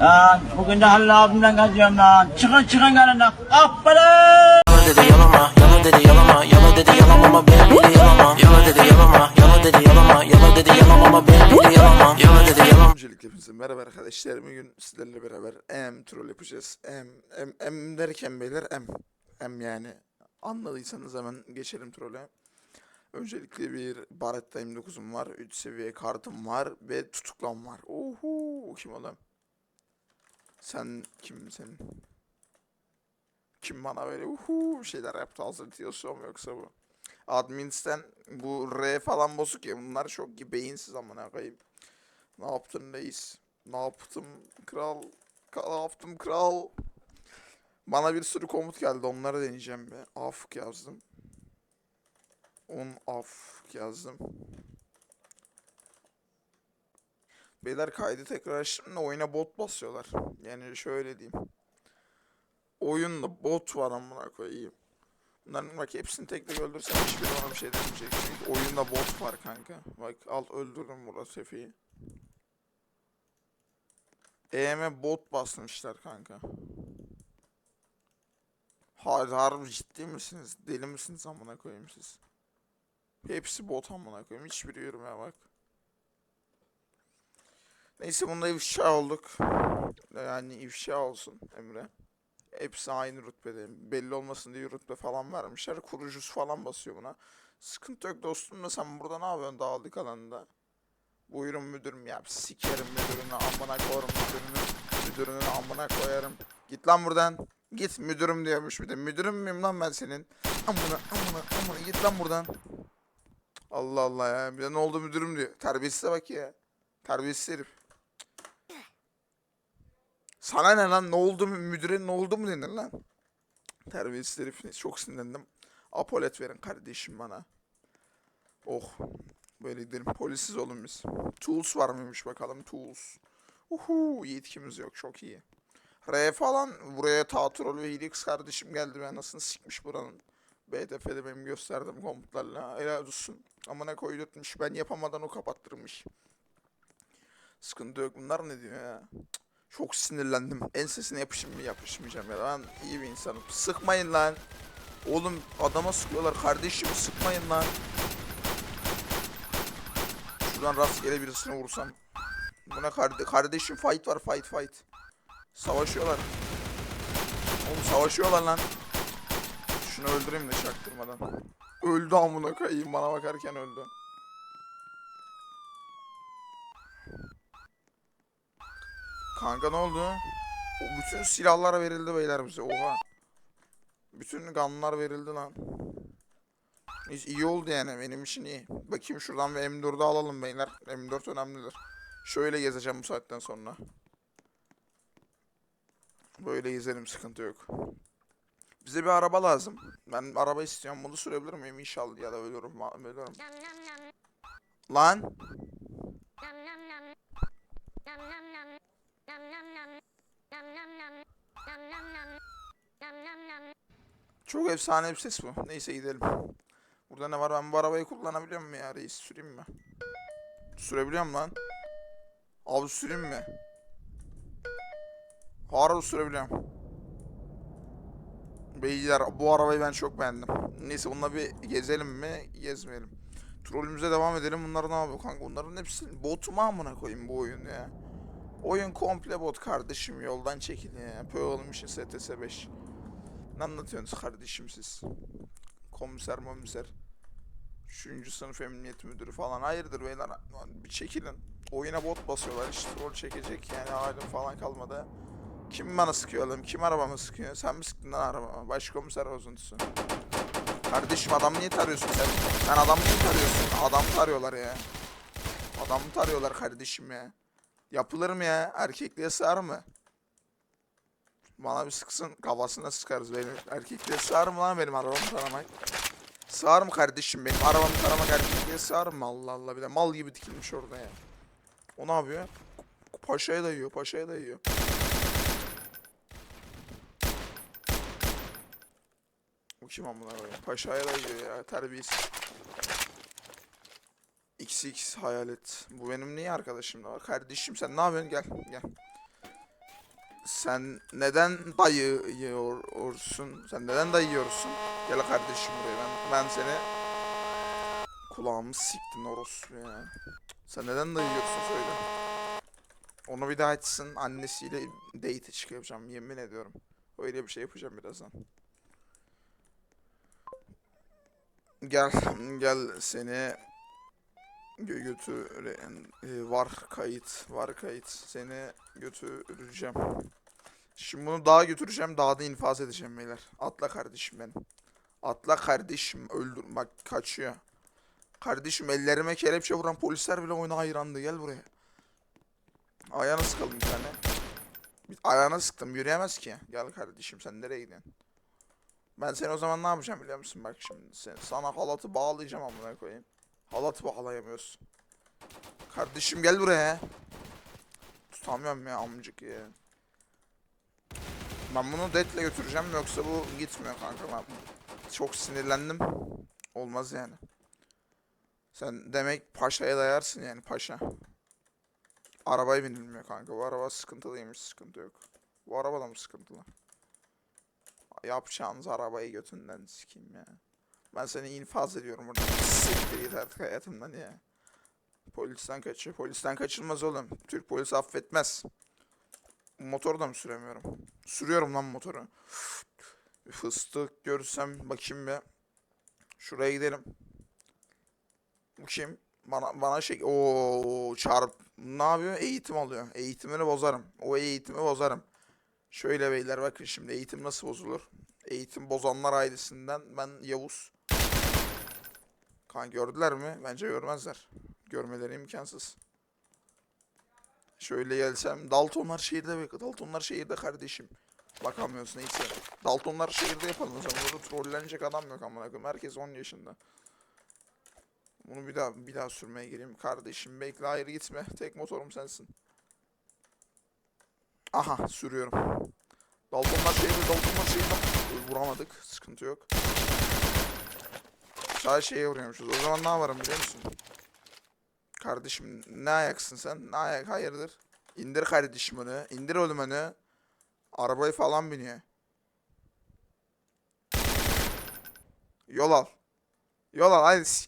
Lan bugün de Halil abimden kaçıyorum lan. Çıkın çıkın gelin lan. Hoppala. Yala dedi yalama, yala dedi yalama, yala dedi yalamama ben bile yalamam. Yala dedi yalama, yala dedi yalama, yala dedi yalamama ben bile yalamam. Yala dedi yalamam. Öncelikle hepinize merhaba arkadaşlar. Bugün sizlerle beraber M troll yapacağız. M, M, M derken beyler M. M yani. Anladıysanız hemen geçelim trolle. Öncelikle bir Barretta M9'um var. 3 seviye kartım var ve tutuklam var. Uhu kim oğlum? Sen kim senin? Kim bana böyle uhu şeyler yaptı hazırlıyorsa mu yoksa bu? Admins'ten bu R falan bozuk ya bunlar çok beyinsiz amına koyayım. Ne yaptın reis? Ne yaptım kral? Ne yaptım kral? Bana bir sürü komut geldi onları deneyeceğim bir. Afk yazdım. On afk yazdım. Beyler kaydı tekrar açtım da oyuna bot basıyorlar. Yani şöyle diyeyim. Oyunda bot var amına koyayım. Bunların bak hepsini tek tek öldürsem hiçbiri bana bir şey demeyecek. Çünkü oyunda bot var kanka. Bak al öldürdüm burada Sefe'yi. EM'e bot basmışlar kanka. Har harbi ciddi misiniz? Deli misiniz amına koyayım siz? Hepsi bot amına koyayım. Hiçbiri yürümeye bak. Neyse bunda ifşa olduk. Yani ifşa olsun Emre. Hepsi aynı rütbede. Belli olmasın diye rütbe falan vermişler. Kurucusu falan basıyor buna. Sıkıntı yok dostum da sen burada ne yapıyorsun dağlık alanda? Buyurun müdürüm ya. Sikerim müdürünü amına koyarım müdürünü. Müdürünü amına koyarım. Git lan buradan. Git müdürüm diyormuş bir de. Müdürüm müyüm lan ben senin? Amına amına amına git lan buradan. Allah Allah ya. Bir de ne oldu müdürüm diyor. Terbiyesize bak ya. Terbiyesiz herif. Sana ne lan? Ne oldu mu? Müdüre ne oldu mu denir lan? Terbiyesiz herif. Çok sinirlendim. Apolet verin kardeşim bana. Oh. Böyle gidelim. Polisiz olun biz. Tools var mıymış bakalım. Tools. Uhu yetkimiz yok. Çok iyi. R falan buraya Tatrol ve Helix kardeşim geldi. Ben nasıl sikmiş buranın. BDF'de benim gösterdim komutlarla. Helal olsun. Amına koydurtmuş. Ben yapamadan o kapattırmış. Sıkıntı yok. Bunlar ne diyor ya? Cık, Çok sinirlendim. Ensesine yapışım mı yapışmayacağım ya. Ben iyi bir insanım. Sıkmayın lan. Oğlum adama sıkıyorlar. Kardeşimi sıkmayın lan. Şuradan rastgele birisine vursam. Buna karde kardeşim fight var fight fight. Savaşıyorlar. Oğlum savaşıyorlar lan. Şunu öldüreyim de çaktırmadan. Öldü amına koyayım bana bakarken öldü. Kanka ne oldu? Bütün silahlar verildi beyler bize. Oha. Bütün gunlar verildi lan. Hiç iyi oldu yani benim için iyi. Bakayım şuradan bir M4'ü alalım beyler. M4 önemlidir. Şöyle gezeceğim bu saatten sonra. Böyle gezelim sıkıntı yok. Bize bir araba lazım. Ben araba istiyorum. Bunu sürebilir miyim inşallah ya da ölürüm. ma- Ölürüm. Lan. Çok efsane bir ses bu. Neyse gidelim. Burada ne var? Ben bu arabayı kullanabiliyor muyum ya reis? Süreyim mi? Sürebiliyorum lan. Abi süreyim mi? Harbi sürebiliyorum. Beyler bu arabayı ben çok beğendim. Neyse bununla bir gezelim mi? Gezmeyelim. Trollümüze devam edelim. Bunlar ne yapıyor kanka? Bunların hepsi bot mu amına koyayım bu oyun ya? Oyun komple bot kardeşim. Yoldan çekilin ya. Pö olmuş STS 5. Ne anlatıyorsunuz kardeşim siz? Komiser komiser. Üçüncü sınıf emniyet müdürü falan. Hayırdır beyler? Bir çekilin. Oyuna bot basıyorlar. Hiç troll çekecek yani halim falan kalmadı. Kim bana sıkıyor oğlum? Kim arabamı sıkıyor? Sen mi sıktın lan arabama? Başkomiser bozuntusu. Kardeşim adam niye tarıyorsun sen? Sen adam niye tarıyorsun? Adam tarıyorlar ya. Adam tarıyorlar kardeşim ya. Yapılır mı ya? Erkekliğe sığar mı? Bana bir sıksın kafasına sıkarız benim. Erkekliğe sığar mı lan benim arabamı taramak? Sığar mı kardeşim benim arabamı taramak erkekliğe sığar mı? Allah Allah bir de mal gibi dikilmiş orada ya. O ne yapıyor? Paşaya dayıyor, paşaya dayıyor. Bu kim amına koyayım? Paşaya dayıyor ya, terbiyesiz. XX hayalet. Bu benim niye arkadaşım da var? Kardeşim sen ne yapıyorsun? Gel, gel. Sen neden dayıyorsun? Sen neden dayıyorsun? Gel kardeşim buraya ben ben seni kulağımı siktin orospu ya. Sen neden dayıyorsun söyle. Onu bir daha açsın annesiyle date çıkacağım yemin ediyorum. Öyle bir şey yapacağım birazdan. Gel gel seni götüren e, var kayıt var kayıt seni götüreceğim. Şimdi bunu dağa götüreceğim dağda infaz edeceğim beyler. Atla kardeşim benim. Atla kardeşim öldür bak kaçıyor. Kardeşim ellerime kelepçe vuran polisler bile oyuna hayrandı gel buraya. Ayağına sıkalım bir tane. Ayağına sıktım yürüyemez ki. Gel kardeşim sen nereye gidiyorsun? Ben seni o zaman ne yapacağım biliyor musun? Bak şimdi sen, sana halatı bağlayacağım amına koyayım. Halatı bağlayamıyorsun. Kardeşim gel buraya. Tutamıyorum ya amcık ya. Ben bunu detle götüreceğim yoksa bu gitmiyor kanka. Ben çok sinirlendim. Olmaz yani. Sen demek paşaya dayarsın yani paşa. Arabaya binilmiyor kanka. Bu araba sıkıntılıymış sıkıntı yok. Bu araba da mı sıkıntılı? Yapacağınız arabayı götünden sikeyim ya. Ben seni infaz ediyorum burada. Siktir git artık hayatımdan ya. Polisten kaçıyor. Polisten kaçılmaz oğlum. Türk polisi affetmez. Motoru da mı süremiyorum? Sürüyorum lan motoru. Fıstık görsem bakayım bir. Şuraya gidelim. Bu kim? Bana bana şey o çarp ne yapıyor? Eğitim alıyor. Eğitimini bozarım. O eğitimi bozarım. Şöyle beyler bakın şimdi eğitim nasıl bozulur? Eğitim bozanlar ailesinden ben Yavuz. Kan gördüler mi? Bence görmezler. Görmeleri imkansız. Şöyle gelsem Daltonlar şehirde bek. Daltonlar şehirde kardeşim. Bakamıyorsun neyse. Daltonlar şehirde yapalım o zaman. Burada trollenecek adam yok amına koyayım. Herkes 10 yaşında. Bunu bir daha bir daha sürmeye gireyim. Kardeşim bekle hayır gitme. Tek motorum sensin. Aha sürüyorum. Daltonlar şehirde, Daltonlar şehirde. Vuramadık. Sıkıntı yok. Sadece şeye vuruyormuşuz. O zaman ne yaparım biliyor musun? Kardeşim ne ayaksın sen? Ne ayak? Hayırdır? İndir kardeşim onu. İndir oğlum onu. Arabayı falan biniyor. Yol al. Yol al hadi. s-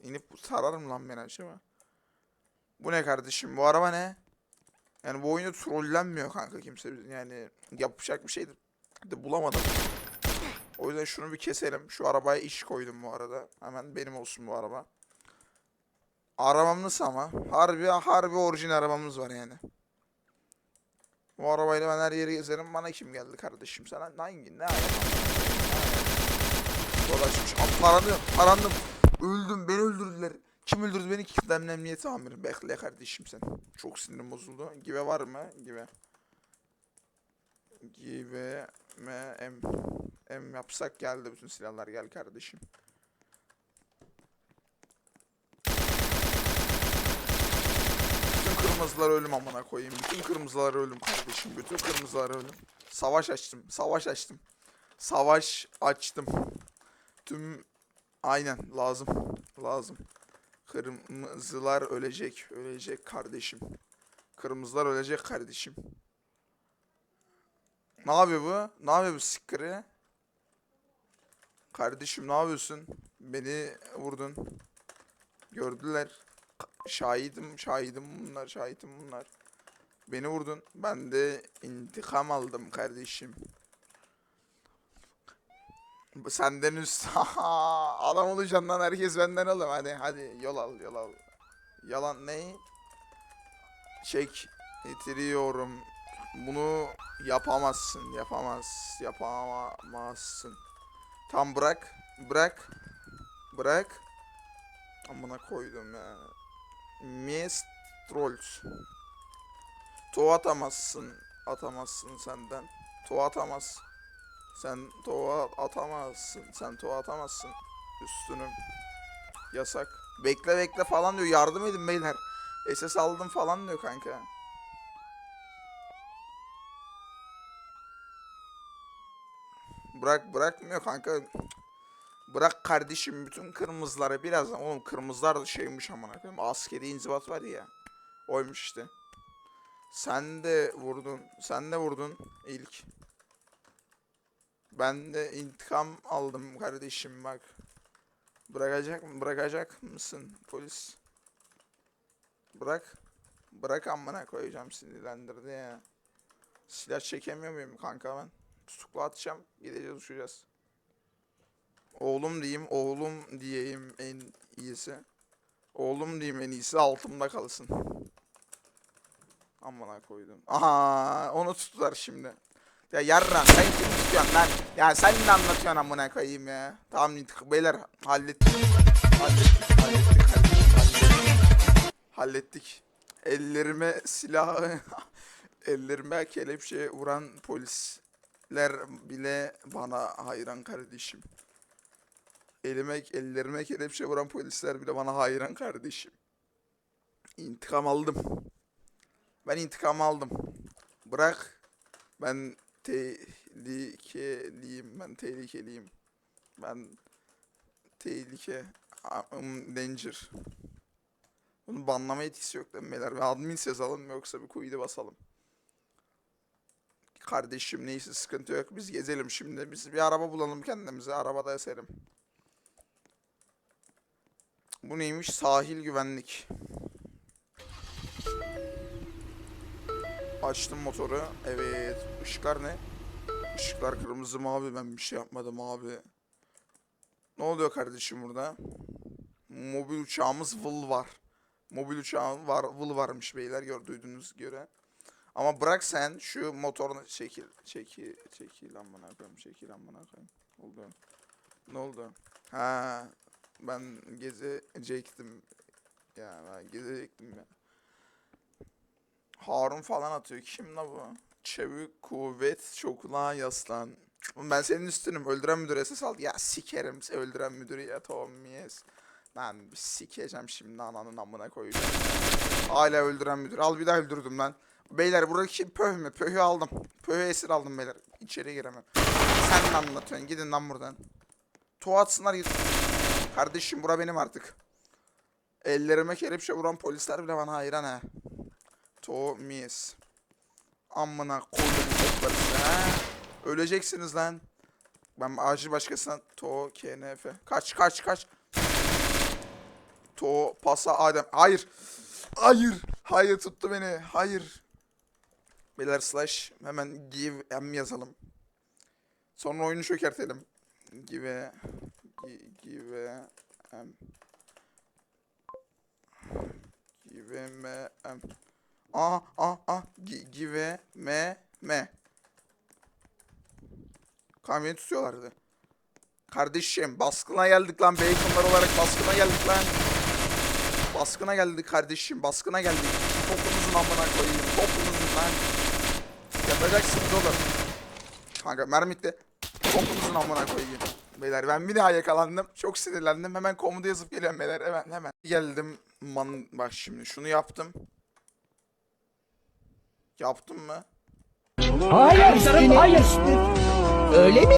İnip sararım lan beni acaba. Bu ne kardeşim? Bu araba ne? Yani bu oyunda trollenmiyor kanka kimse. Yani yapacak bir şey de bulamadım. O yüzden şunu bir keselim. Şu arabaya iş koydum bu arada. Hemen benim olsun bu araba. Arabam nasıl ama? Harbi harbi orijinal arabamız var yani. Bu arabayla ben her yeri gezerim. Bana kim geldi kardeşim sana? Hangi? Ne ayak? Dolaşmış. Aa, Taranıyorum. Tarandım. Öldüm. Beni öldürdüler. Kim öldürdü beni? Kitlem emniyeti amirim. Bekle kardeşim sen. Çok sinirim bozuldu. Give var mı? Give. Give me em. Em yapsak geldi bütün silahlar. Gel kardeşim. Bütün kırmızılar ölüm amına koyayım. Bütün kırmızılar ölüm kardeşim. Bütün kırmızılar ölüm. Savaş açtım. Savaş açtım. Savaş açtım. Tüm aynen lazım. Lazım. Kırmızılar ölecek. Ölecek kardeşim. Kırmızılar ölecek kardeşim. Ne yapıyor bu? Ne yapıyor bu sikkırı? Kardeşim ne yapıyorsun? Beni vurdun. Gördüler. Şahidim, şahidim bunlar, şahidim bunlar. Beni vurdun. Ben de intikam aldım kardeşim. Senden üst. Adam olacaksın lan herkes benden alım. Hadi hadi yol al yol al. Yalan ne? Çek getiriyorum. Bunu yapamazsın. Yapamaz. Yapamazsın. Tam bırak. Bırak. Bırak. Amına koydum ya. Mistrolls. Tova atamazsın. Atamazsın senden. Tova atamaz. Sen tova atamazsın. Sen tova atamazsın. Üstünüm. Yasak. Bekle bekle falan diyor. Yardım edin beyler. SS aldım falan diyor kanka. Bırak bırakmıyor kanka. Bırak kardeşim bütün kırmızıları birazdan. Oğlum kırmızılar da şeymiş amına koyayım. Askeri inzibat var ya. Oymuş işte. Sen de vurdun. Sen de vurdun ilk. Ben de intikam aldım kardeşim bak. Bırakacak mı? Bırakacak mısın polis? Bırak. Bırak amına koyacağım sinirlendirdi ya. Silah çekemiyor muyum kanka ben? Tutuklu atacağım. Gideceğiz uçacağız. Oğlum diyeyim. Oğlum diyeyim en iyisi. Oğlum diyeyim en iyisi altımda kalsın. Amına koydum. Aha onu tuttular şimdi. Ya yarra sen kim tutuyorsun lan? Ya sen ne anlatıyorsun amına koyayım ya? Tamam beyler hallettik. Hallettik, hallettik, hallettik, hallettik. Ellerime silah, ellerime kelepçe vuran polisler bile bana hayran kardeşim. Elime, ellerime kelepçe vuran polisler bile bana hayran kardeşim. İntikam aldım. Ben intikam aldım. Bırak. Ben tehlikeliyim. Ben tehlikeliyim. Ben tehlike. I'm danger. Bunun banlama etkisi yok beyler? Bir admin yazalım yoksa bir kuyuda basalım. Kardeşim neyse sıkıntı yok. Biz gezelim şimdi. Biz bir araba bulalım kendimize. Arabada eserim. Bu neymiş? Sahil güvenlik. Açtım motoru. Evet. Işıklar ne? Işıklar kırmızı mı abi? Ben bir şey yapmadım abi. Ne oluyor kardeşim burada? Mobil uçağımız Vıl var. Mobil uçağın var, Vıl varmış beyler gördüğünüz göre. Ama bırak sen şu motorunu çekil. Çekil. Çekil amına koyayım. Çekil amına koyayım. Oldu. Ne oldu? Ha, ben gezecektim. Ya ben gezecektim ya. Harun falan atıyor. Kim la bu? Çevik kuvvet çokluğa yaslan. Ben senin üstünüm. Öldüren müdür esas al. Ya sikerim öldüren müdürü ya Tom yes. Ben sikeceğim şimdi ananın amına koyacağım. Hala öldüren müdür. Al bir daha öldürdüm lan. Beyler buradaki pöh mü? Pöhü aldım. Pöhü esir aldım beyler. İçeri giremem. Sen ne anlatıyorsun? Gidin lan buradan. Tuğatsınlar git. Kardeşim bura benim artık. Ellerime kelepçe vuran polisler bile bana hayran ha. To mis. Amına koydum size ha. Öleceksiniz lan. Ben acil başkasına to KNF. Kaç kaç kaç. To pasa Adem. Hayır. Hayır. Hayır tuttu beni. Hayır. Beyler slash hemen give m yazalım. Sonra oyunu çökertelim. Give gi- give m give m m A a a gi- give me me. Kamyonu tutuyorlardı. Kardeşim baskına geldik lan baconlar olarak baskına geldik lan. Baskına geldik kardeşim baskına geldik. Topunuzun amına koyayım topunuzun lan. Yapacaksınız oğlum. Kanka mermitle topunuzun amına koyayım. Beyler ben bir daha yakalandım. Çok sinirlendim. Hemen komuda yazıp geliyorum beyler. Hemen hemen. Geldim. Man bak şimdi şunu yaptım. Yaptım mı? Hayır, hayır. Öyle mi?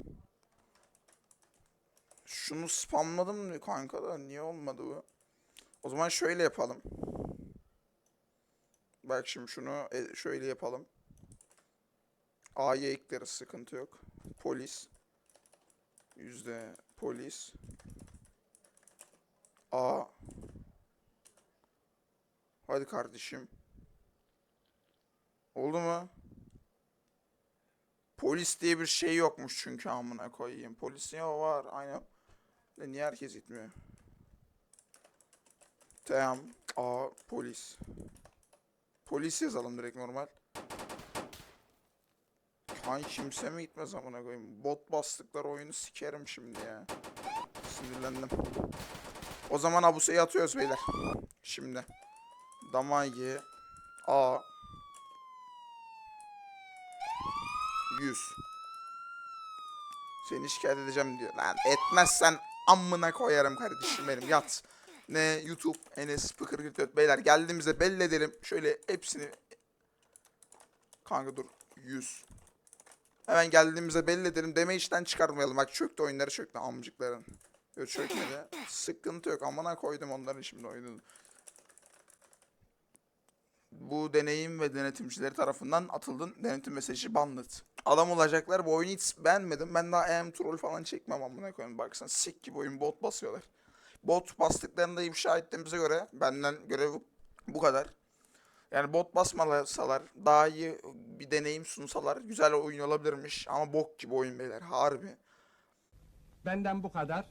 Şunu spamladım mı kanka da niye olmadı bu? O zaman şöyle yapalım. Bak şimdi şunu e, şöyle yapalım. A'ya ekleriz sıkıntı yok. Polis. Yüzde polis. A. Hadi kardeşim. Oldu mu? Polis diye bir şey yokmuş çünkü amına koyayım. Polis ya var aynen. De niye herkes gitmiyor? Tamam. A polis. Polis yazalım direkt normal. Hay kimse mi gitmez amına koyayım. Bot bastıkları oyunu sikerim şimdi ya. Sinirlendim. O zaman Abuse'yi atıyoruz beyler. Şimdi. Damage A 100 Seni şikayet edeceğim diyor. Lan etmezsen amına koyarım kardeşim benim yat. Ne YouTube Enes Pıkır 44 beyler geldiğimizde belli edelim. Şöyle hepsini Kanka dur 100 Hemen geldiğimizde belli edelim. Deme işten çıkarmayalım. Bak çöktü oyunları çöktü amcıkların. Yok çökmedi. Sıkıntı yok. Amına koydum onların şimdi oyununu. bu deneyim ve denetimcileri tarafından atıldın. Denetim mesajı banlıt. Adam olacaklar. Bu oyunu hiç beğenmedim. Ben daha EM troll falan çekmem amına koyayım. Baksana sik gibi oyun bot basıyorlar. Bot bastıklarını da ifşa ettiğimize göre benden görev bu kadar. Yani bot basmasalar daha iyi bir deneyim sunsalar güzel oyun olabilirmiş. Ama bok gibi oyun beyler harbi. Benden bu kadar.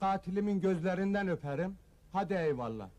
Katilimin gözlerinden öperim. Hadi eyvallah.